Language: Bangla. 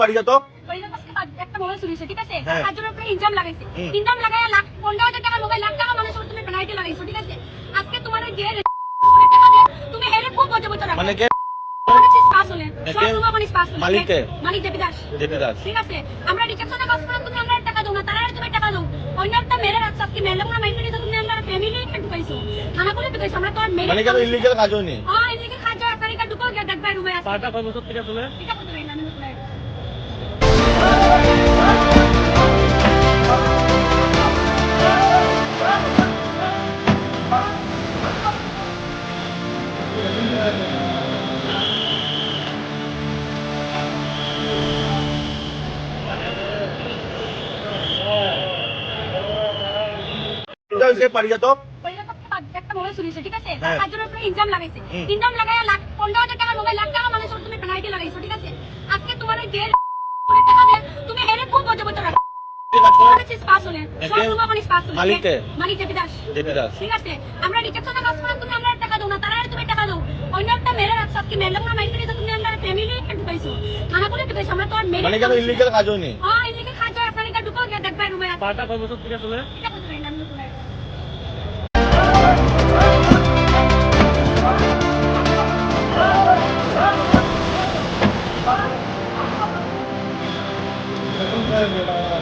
পারিজাত একটা ইনজাম লাগাইছে। ইনজাম লাগাইয়া লাখ পনেরো হাজার লাখ টাকা মানুষের তুমি পেনাল্টি লাগাইছো ঠিক আছে? আজকে তোমার যে তুমি হেরে খুব বজে কে? কে? মালিক কে? ঠিক আছে? আমরা রিসেপশনে কাজ করলাম তুমি আমরা টাকা দাও না তারা তুমি টাকা দাও। অন্য একটা মেরে রাখছো আজকে মেরে আমরা মাইন্ড নিতে তুমি আমরা ফ্যামিলি একটা ঢুকাইছো। থানা ঢুকাইছো আমরা তো আর মেরে মানে কেন ইলিগাল কাজ হয়নি? হ্যাঁ এদিকে খাজা আপনারিকা ঢুকো গিয়ে দেখবে রুমে আছে পাটা কয় বছর থেকে চলে? এটা করতে পারি। না আমি বলতে পারি। এটা তো। একটা মোবাইল ঠিক আছে? হ্যাঁ। তার জন্য আপনি ইনজাম লাগাইছে। হুম। ইনজাম লাখ পনেরো হাজার টাকা মোবাইল লাখ টাকা মানুষের তুমি পেনাল্টি লাগাইছো ঠিক আছে? আজকে তোমার ওই যে টাকা দিয়ে তুমি হেরে খুব রাখো মানে আমরা রিসেপশনে কাজ করলাম তুমি আমরা টাকা দাও না তারা তুমি টাকা দাও। অন্য একটা মেরে রাখছো আজকে মেরে মাইন্ড নিতে তুমি আমরা ফ্যামিলি ঢুকাইছো। থানা করে ঢুকাইছো আমরা তো আর মেরে মানে কেন ইলিগাল কাজ হয়নি হ্যাঁ রুমে আছে পাটা কয় বছর থেকে চলে? Ayo, 了